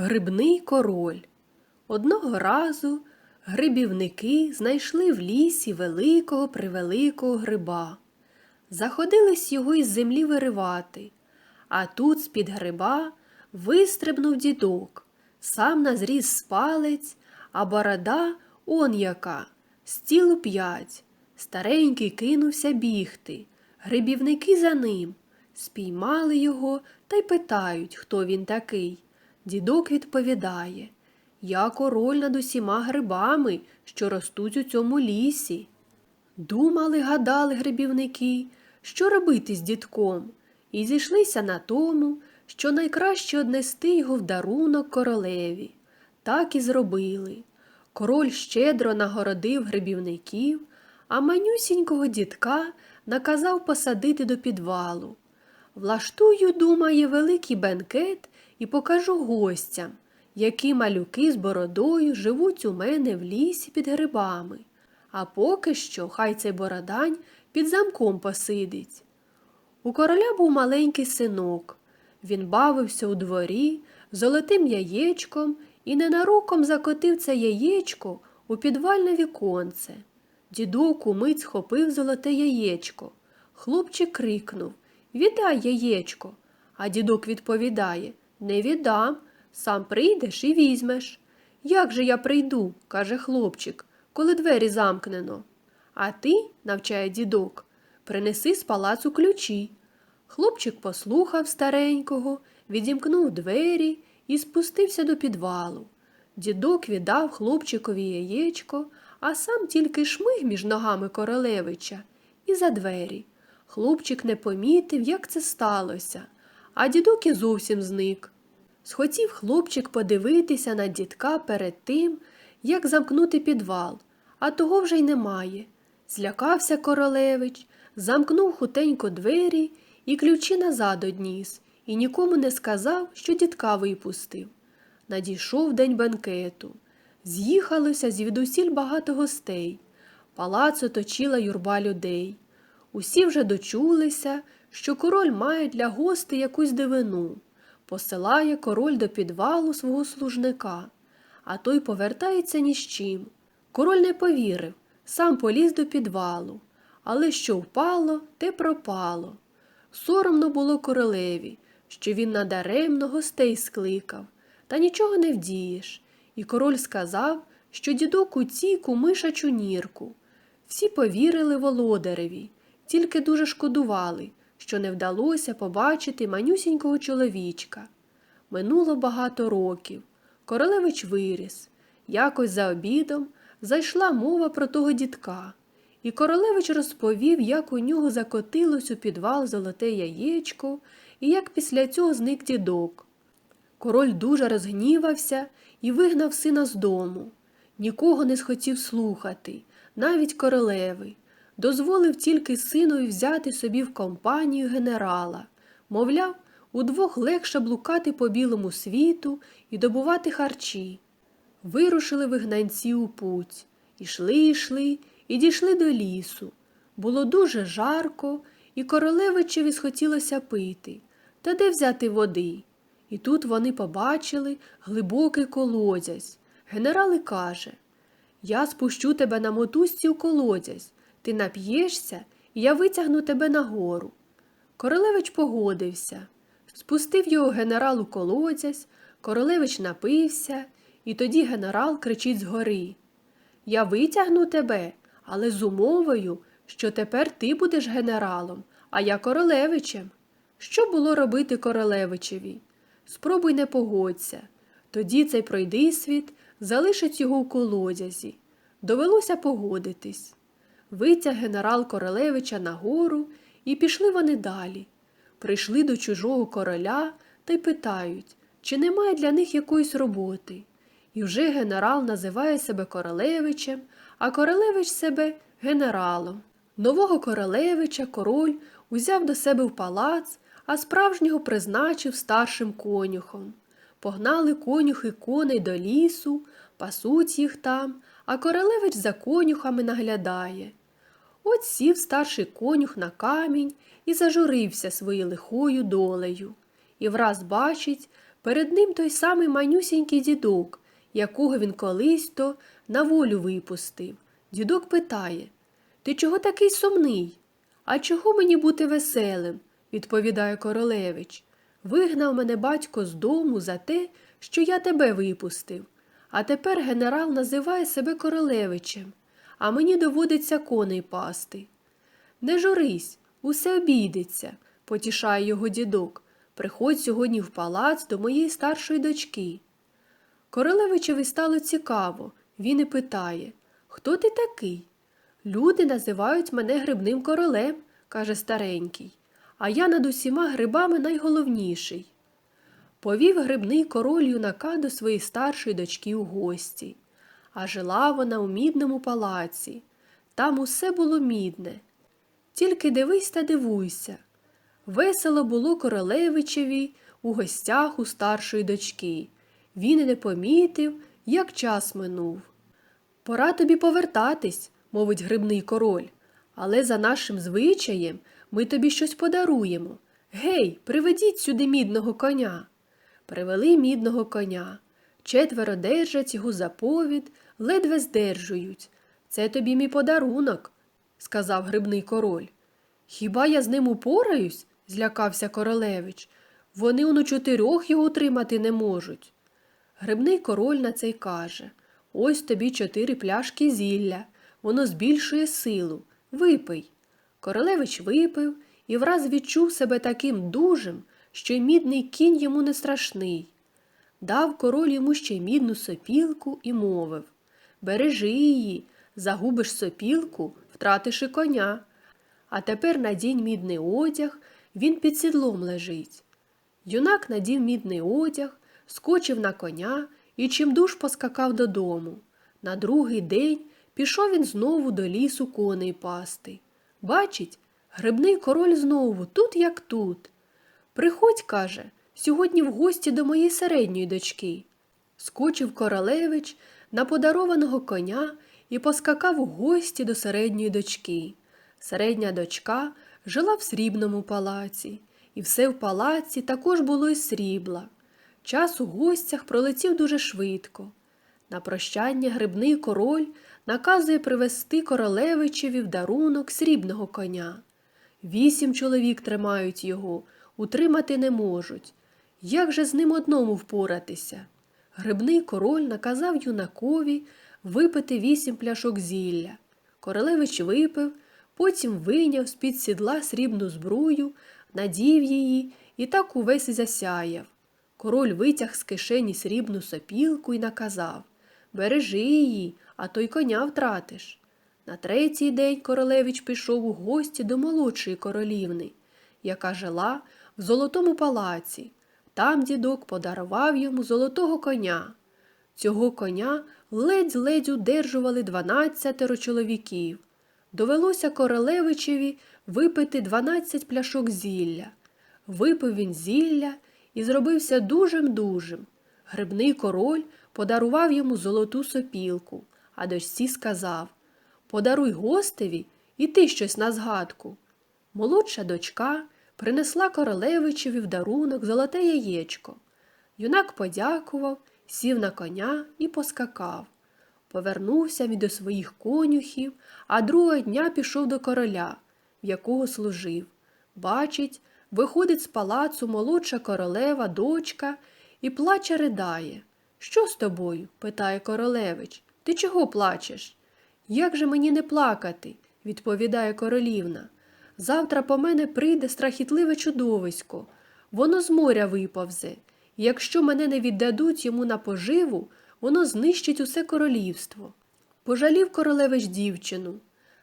Грибний король. Одного разу грибівники знайшли в лісі великого превеликого гриба. Заходились його із землі виривати, а тут з-під гриба вистрибнув дідок, сам назріз з палець, а борода он яка, стілу п'ять. Старенький кинувся бігти. Грибівники за ним. Спіймали його та й питають, хто він такий. Дідок відповідає Я король над усіма грибами, що ростуть у цьому лісі. Думали, гадали грибівники, що робити з дідком, і зійшлися на тому, що найкраще однести його в дарунок королеві. Так і зробили. Король щедро нагородив грибівників, а манюсінького дідка наказав посадити до підвалу. Влаштую, думає, великий бенкет і покажу гостям, які малюки з бородою живуть у мене в лісі під грибами. А поки що хай цей бородань під замком посидить. У короля був маленький синок. Він бавився у дворі золотим яєчком і ненароком закотив це яєчко у підвальне віконце. Дідок умить схопив золоте яєчко. Хлопчик крикнув Віддай яєчко. А дідок відповідає Не віддам, сам прийдеш і візьмеш. Як же я прийду, каже хлопчик, коли двері замкнено. А ти, навчає дідок, принеси з палацу ключі. Хлопчик послухав старенького, відімкнув двері і спустився до підвалу. Дідок віддав хлопчикові яєчко, а сам тільки шмиг між ногами королевича і за двері. Хлопчик не помітив, як це сталося, а дідок і зовсім зник. Схотів хлопчик подивитися на дідка перед тим, як замкнути підвал, а того вже й немає. Злякався королевич, замкнув хутенько двері і ключі назад одніс, і нікому не сказав, що дідка випустив. Надійшов день бенкету. З'їхалося звідусіль багато гостей. Палац оточила юрба людей. Усі вже дочулися, що король має для гостей якусь дивину. Посилає король до підвалу свого служника, а той повертається ні з чим. Король не повірив, сам поліз до підвалу, але що впало, те пропало. Соромно було королеві, що він надаремно гостей скликав, та нічого не вдієш. І король сказав, що дідок у мишачу нірку. Всі повірили володареві, тільки дуже шкодували, що не вдалося побачити манюсінького чоловічка. Минуло багато років. Королевич виріс. Якось за обідом зайшла мова про того дідка, і королевич розповів, як у нього закотилось у підвал золоте яєчко і як після цього зник дідок. Король дуже розгнівався і вигнав сина з дому. Нікого не схотів слухати, навіть королеви. Дозволив тільки синові взяти собі в компанію генерала. Мовляв, удвох легше блукати по білому світу і добувати харчі. Вирушили вигнанці у путь. Ішли, йшли і дійшли до лісу. Було дуже жарко, і королевичеві схотілося пити. Та де взяти води? І тут вони побачили глибокий колодязь. Генерал і каже Я спущу тебе на мотузці у колодязь. Ти нап'єшся, і я витягну тебе нагору. Королевич погодився. Спустив його генерал у колодязь, королевич напився, і тоді генерал кричить згори Я витягну тебе, але з умовою, що тепер ти будеш генералом, а я королевичем. Що було робити королевичеві? Спробуй не погодься. Тоді цей пройдисвіт залишить його у колодязі. Довелося погодитись. Витяг генерал Королевича нагору, і пішли вони далі. Прийшли до чужого короля та й питають, чи немає для них якоїсь роботи. І вже генерал називає себе королевичем, а королевич себе генералом. Нового королевича король узяв до себе в палац, а справжнього призначив старшим конюхом. Погнали конюхи коней до лісу, пасуть їх там, а королевич за конюхами наглядає. От сів старший конюх на камінь і зажурився своєю лихою долею. І враз бачить, перед ним той самий манюсінький дідок, якого він колись то на волю випустив. Дідок питає Ти чого такий сумний? А чого мені бути веселим? відповідає королевич. Вигнав мене батько з дому за те, що я тебе випустив. А тепер генерал називає себе королевичем, а мені доводиться коней пасти. Не журись, усе обійдеться, потішає його дідок. Приходь сьогодні в палац до моєї старшої дочки. Королевичеві стало цікаво. Він і питає Хто ти такий? Люди називають мене грибним королем, каже старенький, а я над усіма грибами найголовніший. Повів грибний король юнака до своєї старшої дочки у гості. А жила вона у мідному палаці. Там усе було мідне. Тільки дивись та дивуйся. Весело було королевичеві у гостях у старшої дочки. Він і не помітив, як час минув. Пора тобі повертатись, мовить грибний король, але за нашим звичаєм ми тобі щось подаруємо. Гей, приведіть сюди мідного коня. Привели мідного коня. Четверо держать його за повід, ледве здержують. Це тобі мій подарунок, сказав грибний король. Хіба я з ним упораюсь? злякався королевич. Вони он у чотирьох його утримати не можуть. Грибний король на це й каже Ось тобі чотири пляшки зілля, воно збільшує силу. Випий. Королевич випив і враз відчув себе таким дужим, що й мідний кінь йому не страшний. Дав король йому ще мідну сопілку і мовив Бережи її, загубиш сопілку, втратиш і коня. А тепер надінь мідний одяг, він під сідлом лежить. Юнак надів мідний одяг, скочив на коня і чимдуж поскакав додому. На другий день пішов він знову до лісу коней пасти. Бачить, грибний король знову тут, як тут. Приходь, каже, сьогодні в гості до моєї середньої дочки. Скочив королевич на подарованого коня і поскакав у гості до середньої дочки. Середня дочка жила в срібному палаці, і все в палаці також було із срібла. Час у гостях пролетів дуже швидко. На прощання грибний король наказує привезти королевичеві в дарунок срібного коня. Вісім чоловік тримають його, утримати не можуть. Як же з ним одному впоратися? Грибний король наказав юнакові випити вісім пляшок зілля. Королевич випив, потім вийняв з-під сідла срібну збрую, надів її і так увесь засяяв. Король витяг з кишені срібну сопілку і наказав Бережи її, а то й коня втратиш. На третій день королевич пішов у гості до молодшої королівни, яка жила в золотому палаці. Там дідок подарував йому золотого коня. Цього коня ледь-ледь удержували дванадцятеро чоловіків. Довелося королевичеві випити дванадцять пляшок зілля. Випив він зілля і зробився дужим-дужим. Грибний король подарував йому золоту сопілку, а дочці сказав Подаруй гостеві і ти щось на згадку. Молодша дочка принесла королевичеві в дарунок золоте яєчко. Юнак подякував, сів на коня і поскакав. Повернувся він до своїх конюхів, а другого дня пішов до короля, в якого служив. Бачить, виходить з палацу молодша королева, дочка, і плаче ридає. Що з тобою? питає королевич. Ти чого плачеш? Як же мені не плакати? відповідає королівна. Завтра по мене прийде страхітливе чудовисько. Воно з моря виповзе. І якщо мене не віддадуть йому на поживу, воно знищить усе королівство. Пожалів королевич дівчину.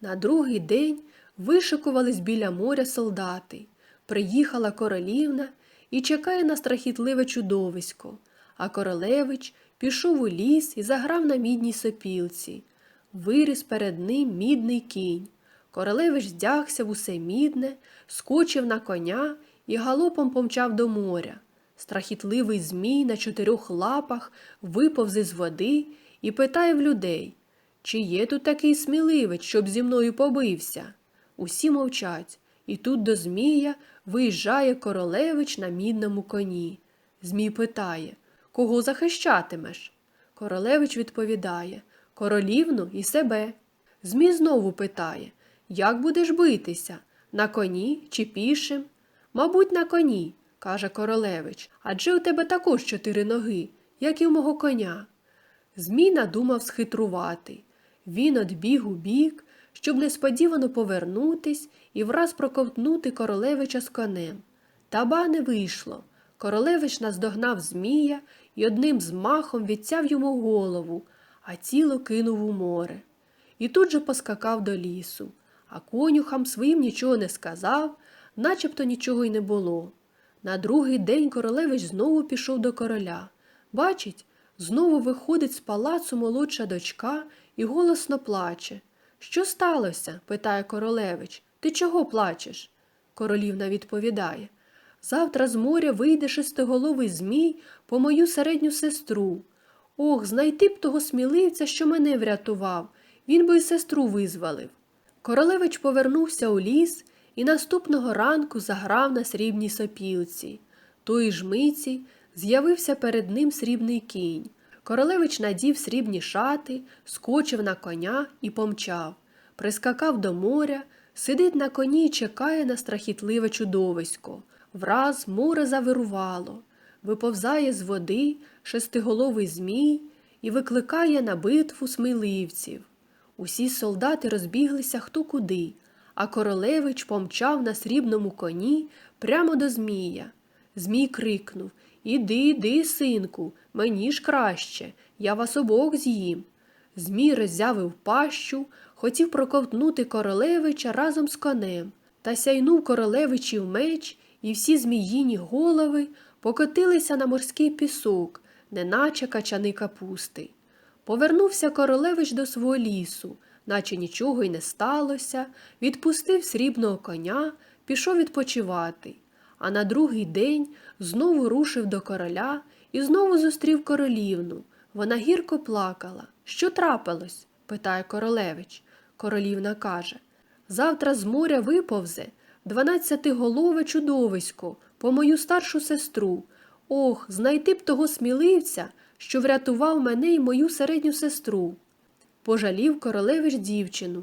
На другий день вишикувались біля моря солдати. Приїхала королівна і чекає на страхітливе чудовисько, а королевич пішов у ліс і заграв на мідній сопілці. Виріс перед ним мідний кінь. Королевич здягся в усе мідне, скочив на коня і галопом помчав до моря. Страхітливий змій на чотирьох лапах виповз із води і питає в людей, чи є тут такий сміливець, щоб зі мною побився. Усі мовчать, і тут до Змія виїжджає королевич на мідному коні. Змій питає Кого захищатимеш? Королевич відповідає Королівну і себе. Змій знову питає Як будеш битися? На коні чи пішим? Мабуть, на коні, каже королевич, адже у тебе також чотири ноги, як і у мого коня. Змій надумав схитрувати. Він одбіг у бік, щоб несподівано повернутись і враз проковтнути королевича з конем. Та ба не вийшло. Королевич наздогнав Змія і одним змахом відцяв йому голову, а тіло кинув у море. І тут же поскакав до лісу, а конюхам своїм нічого не сказав, начебто нічого й не було. На другий день королевич знову пішов до короля. Бачить, знову виходить з палацу молодша дочка і голосно плаче. Що сталося? питає королевич. Ти чого плачеш? Королівна відповідає. Завтра з моря вийде шестиголовий змій по мою середню сестру. Ох, знайти б того сміливця, що мене врятував. Він би й сестру визволив. Королевич повернувся у ліс і наступного ранку заграв на срібній сопілці. Тої ж миті з'явився перед ним срібний кінь. Королевич надів срібні шати, скочив на коня і помчав. Прискакав до моря, сидить на коні і чекає на страхітливе чудовисько. Враз море завирувало, виповзає з води шестиголовий змій і викликає на битву сміливців. Усі солдати розбіглися хто куди, а королевич помчав на срібному коні прямо до Змія. Змій крикнув Іди, іди, синку, мені ж краще, я вас обох з'їм. Змій роззявив пащу, хотів проковтнути королевича разом з конем, та сяйнув королевичів меч, і всі зміїні голови покотилися на морський пісок, неначе качани капусти. Повернувся королевич до свого лісу, наче нічого й не сталося, відпустив срібного коня, пішов відпочивати. А на другий день знову рушив до короля і знову зустрів королівну. Вона гірко плакала. Що трапилось? питає королевич. Королівна каже Завтра з моря виповзе дванадцятиголове чудовисько по мою старшу сестру. Ох, знайти б того сміливця, що врятував мене й мою середню сестру. Пожалів королевич дівчину.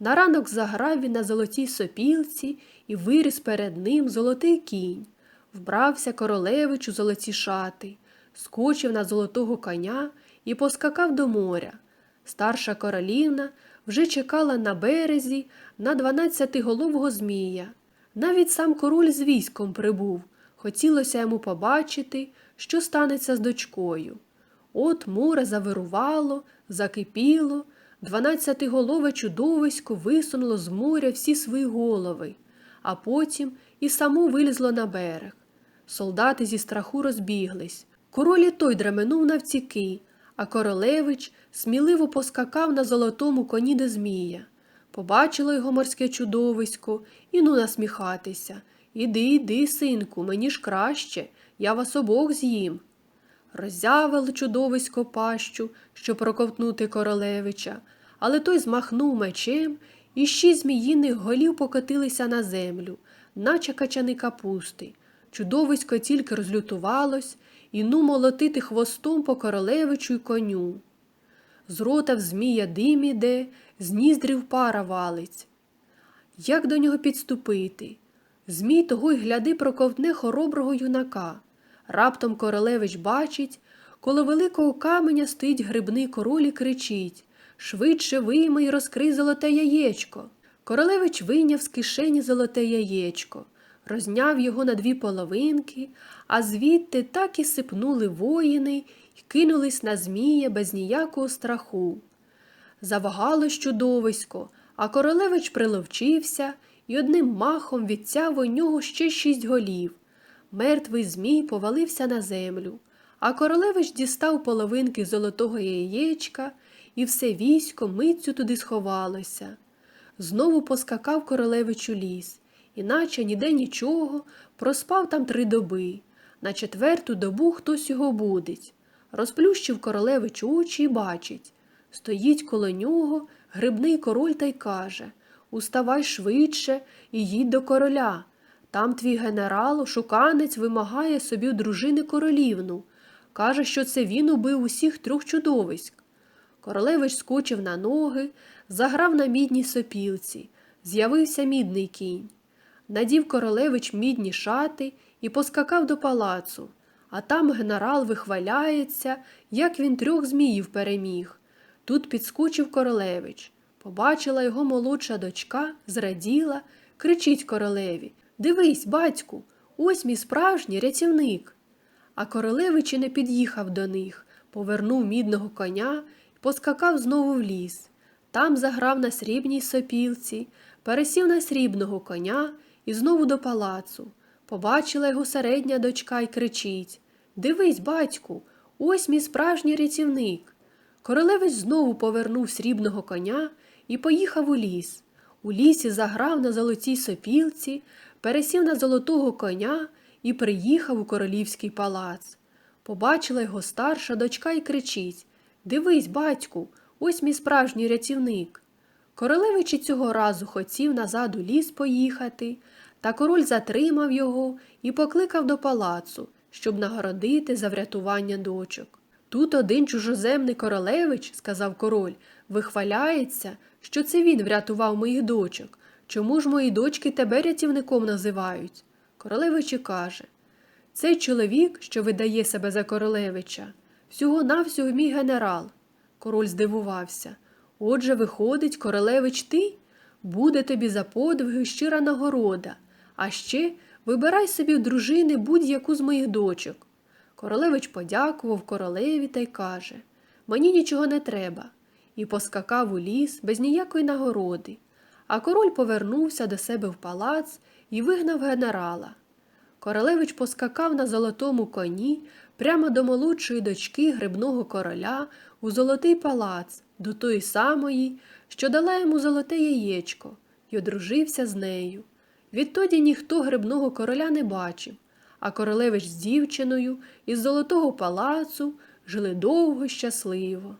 На ранок заграв він на золотій сопілці і виріс перед ним золотий кінь. Вбрався королевич у золоті шати, скочив на золотого коня і поскакав до моря. Старша королівна вже чекала на березі на дванадцятиголового змія. Навіть сам король з військом прибув. Хотілося йому побачити, що станеться з дочкою. От море завирувало, закипіло, дванадцятиголове чудовисько висунуло з моря всі свої голови, а потім і само вилізло на берег. Солдати зі страху розбіглись. Король і той дременув навтіки, а королевич сміливо поскакав на золотому коні до Змія. Побачило його морське чудовисько і ну насміхатися. Іди, іди, синку, мені ж краще, я вас обох з'їм. Роззявило чудовисько пащу, щоб проковтнути королевича, але той змахнув мечем, і шість зміїних голів покотилися на землю, наче качани капусти. Чудовисько тільки розлютувалось і ну молотити хвостом по королевичу й коню. З рота в змія дим іде, з ніздрів пара валить. Як до нього підступити? Змій того й гляди проковтне хороброго юнака. Раптом королевич бачить, коло великого каменя стоїть грибний король і кричить Швидше вийми й розкрий золоте яєчко. Королевич вийняв з кишені золоте яєчко, розняв його на дві половинки, а звідти так і сипнули воїни й кинулись на Змія без ніякого страху. Завагалось чудовисько, а королевич приловчився і одним махом відцяв у нього ще шість голів. Мертвий Змій повалився на землю, а королевич дістав половинки золотого яєчка, і все військо митцю туди сховалося. Знову поскакав королевич у ліс, іначе ніде нічого, проспав там три доби. На четверту добу хтось його будить. Розплющив королевич очі і бачить. Стоїть коло нього грибний король та й каже Уставай швидше і їдь до короля. Там твій генерал, шуканець, вимагає собі дружини королівну. Каже, що це він убив усіх трьох чудовиськ. Королевич скочив на ноги, заграв на мідній сопілці. З'явився мідний кінь. Надів королевич мідні шати і поскакав до палацу, а там генерал вихваляється, як він трьох зміїв переміг. Тут підскочив королевич. Побачила його молодша дочка, зраділа, кричить королеві Дивись, батьку, ось мій справжній рятівник. А королевич і не під'їхав до них, повернув мідного коня і поскакав знову в ліс. Там заграв на срібній сопілці, пересів на срібного коня і знову до палацу. Побачила його середня дочка й кричить Дивись, батьку, ось мій справжній рятівник. Королевич знову повернув срібного коня і поїхав у ліс. У лісі заграв на золотій сопілці, пересів на золотого коня і приїхав у королівський палац. Побачила його старша дочка і кричить Дивись, батьку, ось мій справжній рятівник. Королевич і цього разу хотів назад у ліс поїхати, та король затримав його і покликав до палацу, щоб нагородити за врятування дочок. Тут один чужоземний королевич, сказав король, вихваляється, що це він врятував моїх дочок. Чому ж мої дочки тебе рятівником називають? Королевич каже Цей чоловік, що видає себе за королевича, всього навсього мій генерал. Король здивувався. Отже, виходить, королевич ти? Буде тобі за подвиги щира нагорода, а ще вибирай собі в дружини будь-яку з моїх дочок. Королевич подякував королеві та й каже Мені нічого не треба, і поскакав у ліс без ніякої нагороди. А король повернувся до себе в палац і вигнав генерала. Королевич поскакав на золотому коні прямо до молодшої дочки грибного короля у золотий палац, до тої самої, що дала йому золоте яєчко, й одружився з нею. Відтоді ніхто грибного короля не бачив, а королевич з дівчиною із золотого палацу жили довго й щасливо.